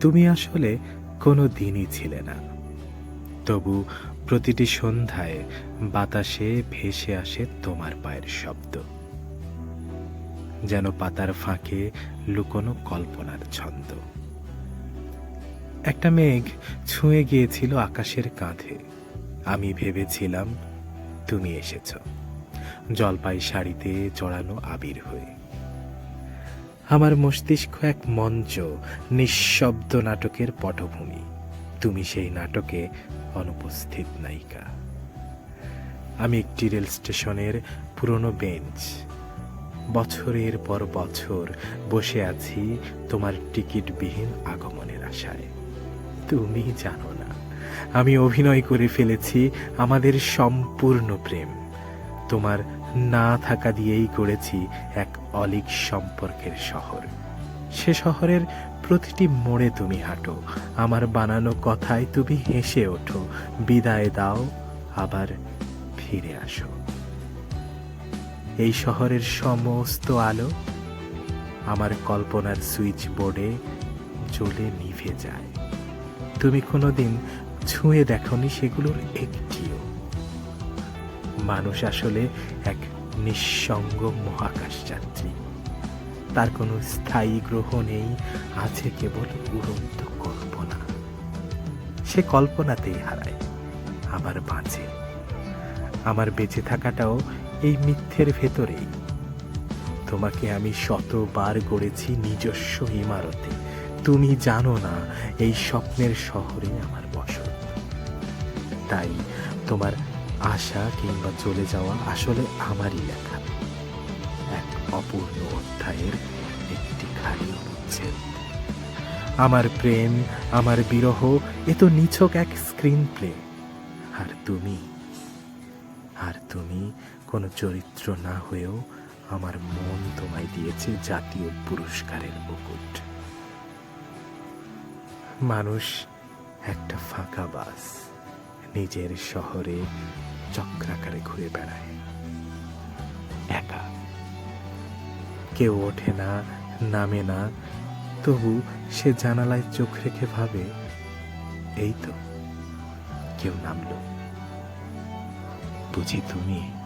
তুমি আসলে কোনো দিনই ছিলে না। তবু প্রতিটি সন্ধ্যায় বাতাসে ভেসে আসে তোমার পায়ের শব্দ। যেন পাতার ফাঁকে লুকোনো কল্পনার ছন্দ। একটা মেঘ ছুঁয়ে গিয়েছিল আকাশের কাঁধে। আমি ভেবেছিলাম, তুমি এসেছ। জলপাই শাড়িতে চড়ানো আবির হয়ে। আমার মস্তিষ্ক এক মঞ্চ, নিঃশব্দ নাটকের পটভূমি। তুমি সেই নাটকে অনুপস্থিত নায়িকা। আমি একটি রেল স্টেশনের পুরনো বেঞ্চ। বছরের পর বছর বসে আছি তোমার টিকিটবিহীন আগমনের আশায়। তুমি জানো না, আমি অভিনয় করে ফেলেছি আমাদের সম্পূর্ণ প্রেম। তোমার না থাকা দিয়েই গড়েছি এক অলিক সম্পর্কের শহর। সে শহরের প্রতিটি মোড়ে তুমি হাঁটো, আমার বানানো কথায় তুমি হেসে ওঠো, বিদায় দাও, আবার ফিরে আসো। এই শহরের সমস্ত আলো আমার কল্পনার সুইচ বোর্ডে জ্বলে নিভে যায়। তুমি কোনোদিন ছুঁয়ে দেখনি সেগুলোর একটিও মানুষ আসলে এক নিঃসঙ্গ মহাকাশ যাত্রী তার কোনো স্থায়ী গ্রহ নেই, আছে কেবল উড়ন্ত কল্পনা। সে কল্পনাতেই হারায়, আবার বাঁচে। আমার বেঁচে থাকাটাও এই মিথ্যের ভেতরেই। তোমাকে আমি শতবার গড়েছি নিজস্ব ইমারতে। তুমি জানো না, এই স্বপ্নের শহরে আমার বসত। তাই তোমার আশা কিংবা চলে যাওয়া আসলে আমারই লেখা। এক অপূর্ণ অধ্যায়ের একটি খালি অনুচ্ছেদ আমার প্রেম, আমার বিরহ, এ তো নিছক এক স্ক্রিন প্লে আর তুমি? আর তুমি কোনো চরিত্র না হয়েও আমার মন তোমায় দিয়েছে জাতীয় পুরস্কারের মুকুট। মানুষ একটা ফাঁকা বাস। নিজের শহরে চক্রাকারে ঘুরে বেড়ায়। একা। কেউ ওঠে না, নামে না, তবু সে জানালায় চোখ রেখে ভাবে, এই তো, কেউ নামলো। বুঝি তুমি